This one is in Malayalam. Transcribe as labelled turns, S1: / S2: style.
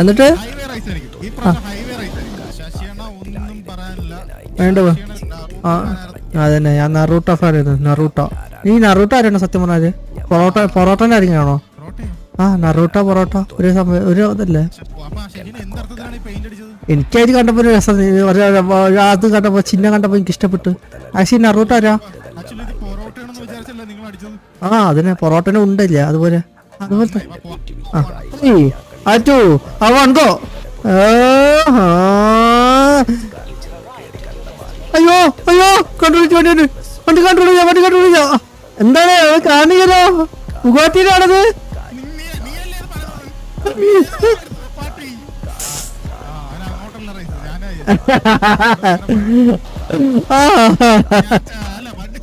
S1: എന്നിട്ട്? വേണ്ട ആ അതന്നെ. ഞാൻ നറൂട്ട ഫാനായിരുന്നു നറൂട്ട. നീ നറൂട്ട ആരാണോ സത്യം പറഞ്ഞാൽ? പൊറോട്ട പൊറോട്ടന്റെ ആരെങ്കിലാണോ? ആ നറൂട്ട പൊറോട്ട. ഒരു സമയം ഒരു ഇതല്ലേ?
S2: എനിക്കായിട്ട്
S1: എനിക്കത് കണ്ടപ്പോ ഒരു രസം അത് കണ്ടപ്പോ ചിഹ്നം കണ്ടപ്പോ എനിക്ക് ഇഷ്ടപ്പെട്ടു ആക്ച്വലി നറൂട്ട ആരാ? ആ അതിന് പൊറോട്ടന് ഉണ്ടല്ല അതുപോലെ അതുപോലത്തെ
S2: അറ്റു പോവാം.
S1: ആറ്റു അവ ഉണ്ടോ ആഹാ. അയ്യോ അയ്യോ കണ്ടുപിടിച്ചു വണ്ടി വണ്ടി കണ്ടുപിടിച്ച വണ്ടി കണ്ടുപിടിച്ച എന്താണ്? അത് കാണിക്കലോ
S2: മുഖാറ്റിയിലാണത്. ആ,